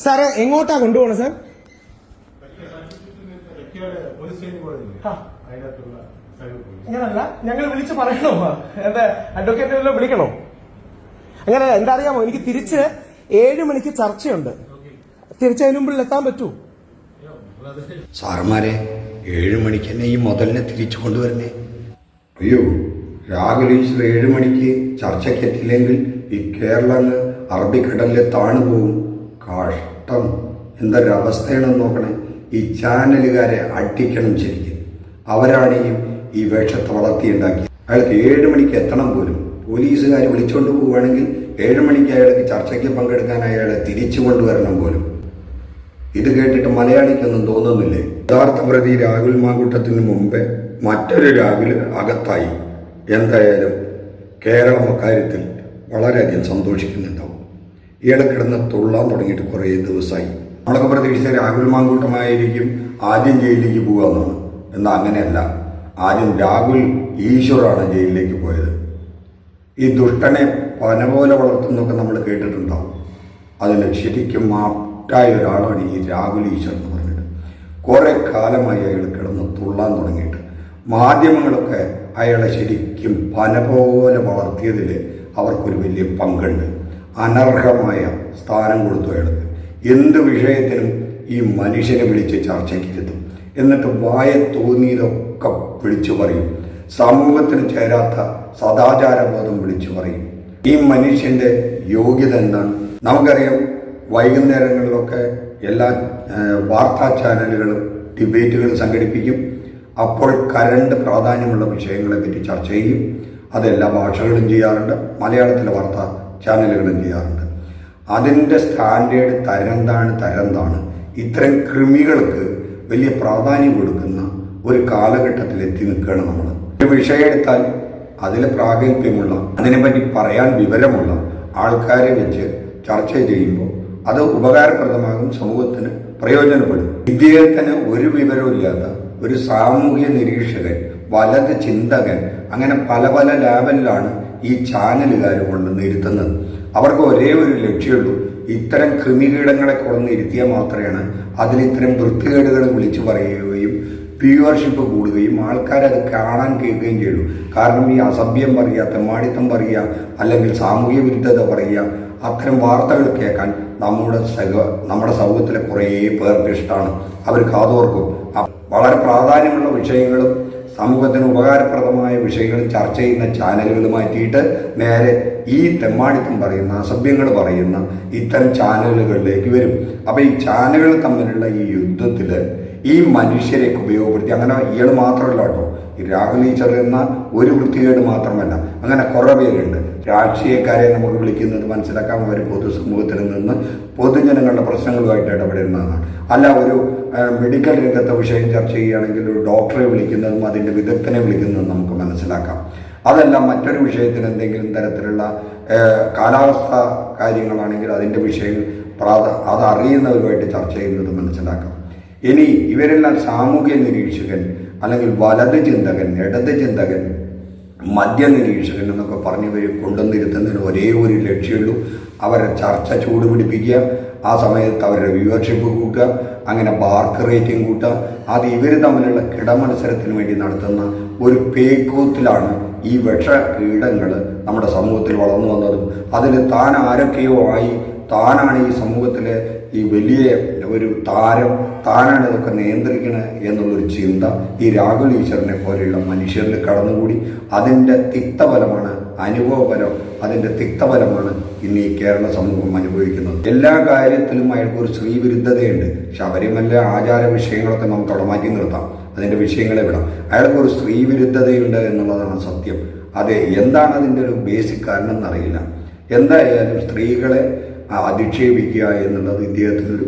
സാറേ എങ്ങോട്ടാ കൊണ്ടുപോകണം സാർ? അങ്ങനല്ല ഞങ്ങൾ വിളിച്ച് പറയണോ? എന്റെ അഡ്വക്കേറ്റ് വിളിക്കണോ? അങ്ങനെ എന്താ അറിയാമോ? എനിക്ക് തിരിച്ച് ഏഴ് മണിക്ക് ചർച്ചയുണ്ട്. തിരിച്ചതിന് മുമ്പിൽ എത്താൻ പറ്റൂ. സാറന്മാരെ ഏഴ് മണിക്ക് തന്നെ ഈ മുതലിനെ തിരിച്ചു കൊണ്ടുവരണേ അയ്യോ രാഹുൽ ഈശ്വർ ഏഴ് മണിക്ക് ചർച്ചയ്ക്ക് എത്തില്ലെങ്കിൽ ഈ കേരളം അറബിക്കടലിലെ താണു പോകും കഷ്ടം എന്തൊരവസ്ഥയാണെന്ന് നോക്കണേ. ഈ ചാനലുകാരെ അട്ടിക്കണം ശരിക്കും. അവരാണ് ഈ ഈ വേഷത്തെ വളർത്തിയുണ്ടാക്കി അയാൾക്ക് ഏഴ് മണിക്ക് എത്തണം പോലും. പോലീസുകാർ വിളിച്ചുകൊണ്ട് പോവുകയാണെങ്കിൽ ഏഴ് മണിക്ക് അയാൾക്ക് ചർച്ചയ്ക്ക് പങ്കെടുക്കാൻ അയാളെ തിരിച്ചു കൊണ്ടുവരണം പോലും. ഇത് കേട്ടിട്ട് മലയാളിക്കൊന്നും തോന്നുന്നില്ലേ? യഥാർത്ഥ പ്രതി രാഹുൽ മാങ്കൂട്ടത്തിന് മുമ്പേ മറ്റൊരു രാഹുൽ അകത്തായി. എന്തായാലും കേരളം അക്കാര്യത്തിൽ വളരെയധികം സന്തോഷിക്കുന്നുണ്ടാവും. ഇയാൾ കിടന്ന് തുള്ളാൻ തുടങ്ങിയിട്ട് കുറേ ദിവസമായി. നമ്മളൊക്കെ പ്രതീക്ഷിച്ച രാഹുൽ മാങ്കൂട്ടമായിരിക്കും ആദ്യം ജയിലിലേക്ക് പോകുക എന്നാണ്. എന്നാൽ അങ്ങനെയല്ല. ആദ്യം രാഹുൽ ഈശ്വറാണ് ജയിലിലേക്ക് പോയത്. ഈ ദുഷ്ടനെ പന പോലെ വളർത്തുന്നൊക്കെ നമ്മൾ കേട്ടിട്ടുണ്ടാവും. അതിൽ ശരിക്കും മാറ്റായ ഒരാളാണ് ഈ രാഹുൽ ഈശ്വർ എന്ന് പറഞ്ഞിട്ട്. കുറെ കാലമായി അയാൾ കിടന്ന് തുള്ളാൻ തുടങ്ങിയിട്ട്. മാധ്യമങ്ങളൊക്കെ അയാളെ ശരിക്കും പന പോലെ വളർത്തിയതിൽ അവർക്കൊരു വലിയ പങ്കുണ്ട്. അനർഹമായ സ്ഥാനം കൊടുത്തു അയാൾക്ക്. എന്ത് വിഷയത്തിലും ഈ മനുഷ്യനെ വിളിച്ച് ചർച്ചയ്ക്കിരുത്തും എന്നിട്ട് വായ തോന്നിയതൊക്കെ വിളിച്ചു പറയും. സമൂഹത്തിന് ചേരാത്ത സദാചാരബോധം വിളിച്ചു പറയും. ഈ മനുഷ്യന്റെ യോഗ്യത എന്താണ്? നമുക്കറിയാം വൈകുന്നേരങ്ങളിലൊക്കെ എല്ലാ വാർത്താ ചാനലുകളും ഡിബേറ്റുകൾ സംഘടിപ്പിക്കും. അപ്പോൾ കരണ്ട് പ്രാധാന്യമുള്ള വിഷയങ്ങളെ പറ്റി ചർച്ച ചെയ്യും. അതെല്ലാ ഭാഷകളും ചെയ്യാറുണ്ട്. മലയാളത്തിലെ വാർത്താ ചാനലുകളും ചെയ്യാറുണ്ട്. അതിന്റെ സ്റ്റാൻഡേർഡ് തരംതാണ് തരംതാണ്. ഇത്തരം കൃമികൾക്ക് വലിയ പ്രാധാന്യം കൊടുക്കുന്ന ഒരു കാലഘട്ടത്തിൽ എത്തി നിൽക്കുകയാണ് നമ്മൾ. ഒരു വിഷയം എടുത്താൽ അതിൽ പ്രാഗൽഭ്യമുള്ള അതിനെപ്പറ്റി പറയാൻ വിവരമുള്ള ആൾക്കാരെ വെച്ച് ചർച്ച ചെയ്യുമ്പോൾ അത് ഉപകാരപ്രദമാകും സമൂഹത്തിന് പ്രയോജനപ്പെടും. ഇദ്ദേഹത്തിന് ഒരു വിവരവും ഇല്ലാത്ത ഒരു സാമൂഹ്യ നിരീക്ഷകൻ വലത് ചിന്തകൻ അങ്ങനെ പല പല ലെവലിലാണ് ഈ ചാനലുകാർ കൊണ്ടുവന്ന് ഇരുത്തുന്നത് അവർക്ക് ഒരേ ഒരു ലക്ഷ്യമുള്ളൂ. ഇത്തരം കൃമികീടങ്ങളെ കൊണ്ടുവന്ന് ഇരുത്തിയാൽ മാത്രമാണ് അതിൽ ഇത്തരം വൃത്തികേടുകൾ വിളിച്ചു പറയുകയും വ്യൂവർഷിപ്പ് കൂടുകയും ആൾക്കാരത് കാണാൻ കേൾക്കുകയും ചെയ്യുള്ളൂ. കാരണം ഈ അസഭ്യം പറയുക തെമ്മാടിത്തം പറയുക അല്ലെങ്കിൽ സാമൂഹ്യ വിരുദ്ധത പറയുക അത്തരം വാർത്തകൾ കേൾക്കാൻ നമ്മുടെ സഹ നമ്മുടെ സമൂഹത്തിലെ കുറേ പേർക്ക് ഇഷ്ടമാണ്. അവർ കാതോർക്കും വളരെ പ്രാധാന്യമുള്ള വിഷയങ്ങളും സമൂഹത്തിന് ഉപകാരപ്രദമായ വിഷയങ്ങൾ ചർച്ച ചെയ്യുന്ന ചാനലുകൾ മാറ്റിയിട്ട് നേരെ ഈ തെമ്മാടിത്തം പറയുന്ന അസഭ്യങ്ങൾ പറയുന്ന ഇത്തരം ചാനലുകളിലേക്ക് വരും. അപ്പോൾ ഈ ചാനലുകൾ തമ്മിലുള്ള ഈ യുദ്ധത്തിൽ ഈ മനുഷ്യരെയൊക്കെ ഉപയോഗപ്പെടുത്തി അങ്ങനെ ഇയാൾ മാത്രമല്ല കേട്ടോ ഈ രാഹുൽ ഈശ്വർ എന്ന ഒരു വൃത്തികേട് മാത്രമല്ല അങ്ങനെ കുറേ പേരുണ്ട്. രാഷ്ട്രീയക്കാരെ നമുക്ക് വിളിക്കുന്നത് മനസ്സിലാക്കാൻ അവർ പൊതുസമൂഹത്തിൽ നിന്ന് പൊതുജനങ്ങളുടെ പ്രശ്നങ്ങളുമായിട്ട് ഇടപെടുന്നതാണ്. അല്ല ഒരു മെഡിക്കൽ രംഗത്തെ വിഷയം ചർച്ച ചെയ്യുകയാണെങ്കിൽ ഒരു ഡോക്ടറെ വിളിക്കുന്നതും അതിന്റെ വിദഗ്ധനെ വിളിക്കുന്നതും നമുക്ക് മനസ്സിലാക്കാം. അതല്ല മറ്റൊരു വിഷയത്തിന് എന്തെങ്കിലും തരത്തിലുള്ള കാലാവസ്ഥ കാര്യങ്ങളാണെങ്കിൽ അതിന്റെ വിഷയങ്ങൾ പ്രാധ അത് അറിയുന്നവരുമായിട്ട് ചർച്ച ചെയ്യുന്നത് മനസ്സിലാക്കാം. ഇനി ഇവരെല്ലാം സാമൂഹ്യ നിരീക്ഷകൻ അല്ലെങ്കിൽ വലത് ചിന്തകൻ ഇടത് ചിന്തകൻ മദ്യ നിരീക്ഷകൻ എന്നൊക്കെ പറഞ്ഞവർ കൊണ്ടുവന്നിരുത്തുന്നതിന് ഒരേ ഒരു ലക്ഷ്യമുള്ളൂ അവരെ ചർച്ച ചൂടുപിടിപ്പിക്കുക ആ സമയത്ത് അവരുടെ വ്യൂവർഷിപ്പ് കൂട്ടുക അങ്ങനെ ബാർക്ക് റേറ്റിംഗ് കൂട്ടുക. അത് ഇവർ തമ്മിലുള്ള കിടമത്സരത്തിന് വേണ്ടി നടത്തുന്ന ഒരു പേക്കൂത്തിലാണ് ഈ വിഷ കീടങ്ങൾ നമ്മുടെ സമൂഹത്തിൽ വളർന്നു വന്നതും. അതിൽ താൻ ആരൊക്കെയോ ആയി താനാണ് ഈ സമൂഹത്തിലെ ഈ വലിയ ഒരു താരം താനാണ് ഇതൊക്കെ നിയന്ത്രിക്കണത് എന്നുള്ളൊരു ചിന്ത ഈ രാഹുൽ ഈശ്വരനെ പോലെയുള്ള മനുഷ്യരിൽ കടന്നുകൂടി. അതിന്റെ തിക്തഫലമാണ് അനുഭവഫലം അതിന്റെ തിക്തഫലമാണ് ഇന്ന് ഈ കേരള സമൂഹം അനുഭവിക്കുന്നത്. എല്ലാ കാര്യത്തിലും അയാൾക്ക് ഒരു സ്ത്രീവിരുദ്ധതയുണ്ട്. ശബരിമല ആചാര വിഷയങ്ങളൊക്കെ നമുക്ക് അവിടെ മാറ്റി നിർത്താം. അതിന്റെ വിഷയങ്ങളെ വിടാം. അയാൾക്ക് ഒരു സ്ത്രീവിരുദ്ധതയുണ്ട് എന്നുള്ളതാണ് സത്യം. അതെ എന്താണ് അതിന്റെ ഒരു ബേസിക് കാരണം എന്നറിയില്ല. എന്തായാലും സ്ത്രീകളെ അധിക്ഷേപിക്കുക എന്നുള്ളത് ഇദ്ദേഹത്തിനൊരു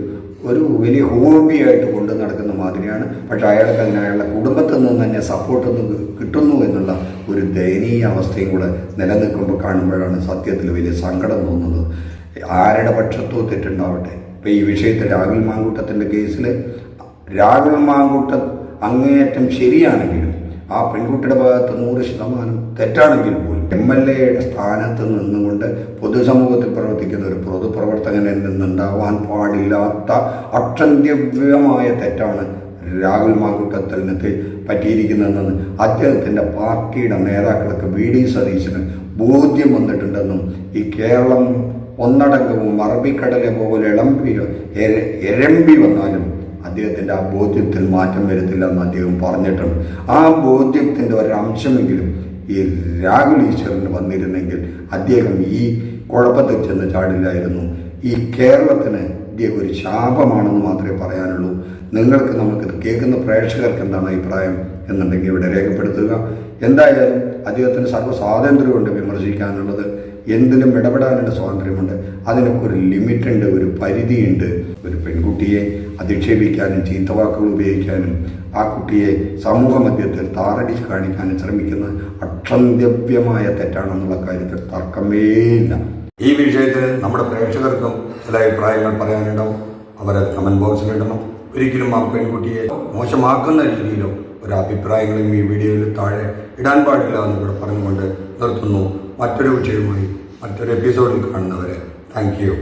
ഒരു വലിയ ഹോബിയായിട്ട് കൊണ്ടു നടക്കുന്ന മാതിരിയാണ്. പക്ഷെ അയാൾക്ക് അങ്ങനെ അയാളുടെ കുടുംബത്തിൽ നിന്ന് തന്നെ സപ്പോർട്ടൊന്നും കിട്ടുന്നു എന്നുള്ള ഒരു ദയനീയ അവസ്ഥയും കൂടെ നിലനിൽക്കുമ്പോൾ കാണുമ്പോഴാണ് സത്യത്തിൽ വലിയ സങ്കടം തോന്നുന്നത്. ആരുടെ പക്ഷത്തോ തെറ്റുണ്ടാവട്ടെ. ഇപ്പം ഈ വിഷയത്തിൽ രാഹുൽ മാങ്കൂട്ടത്തിന്റെ കേസിൽ രാഹുൽ മാങ്കൂട്ടം അങ്ങേയറ്റം ശരിയാണെങ്കിലും ആ പെൺകുട്ടിയുടെ ഭാഗത്ത് നൂറ് ശതമാനം തെറ്റാണെങ്കിൽ പോലും എം എൽ എയുടെ സ്ഥാനത്ത് നിന്നുകൊണ്ട് പൊതുസമൂഹത്തിൽ പ്രവർത്തിക്കുന്ന ഒരു പൊതുപ്രവർത്തകനിൽ നിന്നുണ്ടാവാൻ പാടില്ലാത്ത അക്ഷന്ത്യവ്യമായ തെറ്റാണ് രാഹുൽ മാങ്കുട്ടത്തലിന് തെ- പറ്റിയിരിക്കുന്നതെന്ന് അദ്ദേഹത്തിന്റെ പാർട്ടിയുടെ നേതാക്കൾക്ക് വി ഡി സതീശന് ബോധ്യം വന്നിട്ടുണ്ടെന്നും ഈ കേരളം ഒന്നടങ്കവും അറബിക്കടലെ പോലെ ഇളമ്പി എര- എരമ്പി വന്നാലും അദ്ദേഹത്തിന്റെ ആ ബോധ്യത്തിൽ മാറ്റം വരുത്തില്ലെന്ന് അദ്ദേഹം പറഞ്ഞിട്ടുണ്ട്. ആ ബോധ്യത്തിന്റെ ഒരംശമെങ്കിലും ഈ രാഹുൽ ഈശ്വരന് വന്നിരുന്നെങ്കിൽ അദ്ദേഹം ഈ കുഴപ്പത്തിൽ ചെന്ന് ചാടില്ലായിരുന്നു. ഈ കേരളത്തിന് ഇദ്ദേഹം ഒരു ശാപമാണെന്ന് മാത്രമേ പറയാനുള്ളൂ. നിങ്ങൾക്ക് നമുക്ക് കേൾക്കുന്ന പ്രേക്ഷകർക്ക് എന്താണ് അഭിപ്രായം എന്നുണ്ടെങ്കിൽ ഇവിടെ രേഖപ്പെടുത്തുക. എന്തായാലും അദ്ദേഹത്തിന് സർവസ്വാതന്ത്ര്യമുണ്ട് വിമർശിക്കാനുള്ളത്. എന്തിനും ഇടപെടാനുള്ള സ്വാതന്ത്ര്യമുണ്ട്. അതിനൊക്കെ ഒരു ലിമിറ്റുണ്ട് ഒരു പരിധിയുണ്ട്. ഒരു പെൺകുട്ടിയെ അധിക്ഷേപിക്കാനും ചീത്തവാക്കുകൾ ഉപയോഗിക്കാനും ആ കുട്ടിയെ സമൂഹ മധ്യത്തിൽ താറടി കാണിക്കാനും ശ്രമിക്കുന്ന അക്ഷന്ത്യവ്യമായ തെറ്റാണെന്നുള്ള കാര്യത്തിൽ തർക്കമേയില്ല ഈ വിഷയത്തിൽ നമ്മുടെ പ്രേക്ഷകർക്കും ചില അഭിപ്രായങ്ങൾ പറയാനുണ്ടാവും. അവരെ ബോക്സിൽ ഇടണം. ഒരിക്കലും ആ പെൺകുട്ടിയെ മോശമാക്കുന്ന രീതിയിലോ ഒരു അഭിപ്രായങ്ങളും ഈ വീഡിയോയിൽ താഴെ ഇടാൻ പാടില്ല എന്ന് കൂടെ പറഞ്ഞുകൊണ്ട് നിർത്തുന്നു. മറ്റൊരു വിഷയവുമായി മറ്റൊരു എപ്പിസോഡിൽ കാണുന്നവരെ താങ്ക് യു